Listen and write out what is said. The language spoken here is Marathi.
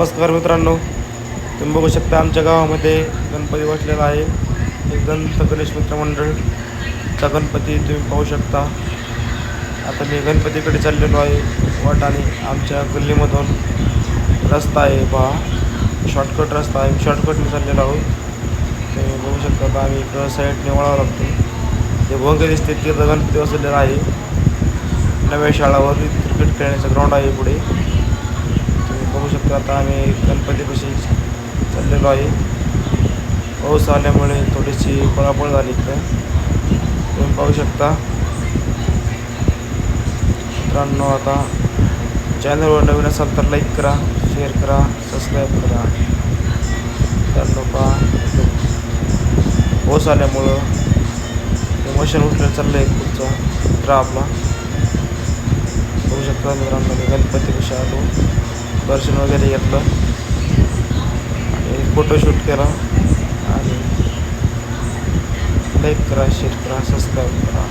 नमस्कार मित्रांनो. तुम्ही बघू शकता आमच्या गावामध्ये गणपती बसलेला आहे. एक दंत गणेश मित्रमंडळचा गणपती तुम्ही पाहू शकता. आता मी गणपतीकडे चाललेलो आहे. वाटाने आमच्या गल्लीमधून रस्ता आहे पहा शॉर्टकट रस्ता आहे. शॉर्टकटने चाललेलो आहोत. तुम्ही बघू शकता का आम्ही इकडं साईडने वळावं लागतो. ते भोंगे दिसते तिथं गणपती बसलेला आहे. नव्या शाळावर क्रिकेट खेळण्याचं ग्राउंड आहे पुढे. बघू शकता आता आम्ही गणपतीपाशी चाललेलो आहे. पाऊस आल्यामुळे थोडीशी पळापळ झाली इथं तुम्ही पाहू शकता. मित्रांनो आता चॅनलवर नवीन असाल तर लाईक करा शेअर करा सबस्क्राईब करा. मित्रांनो पहा. पाऊस आल्यामुळं इमोशन उठलं चाललं आहे पुढचा मित्र आपला बघू शकता मित्रांनो मी गणपतीपाशी आलो. दर्शन वगैरे घेतलं. आणि फोटोशूट केला. आणि लाईक करा शेअर करा सबस्क्राईब करा.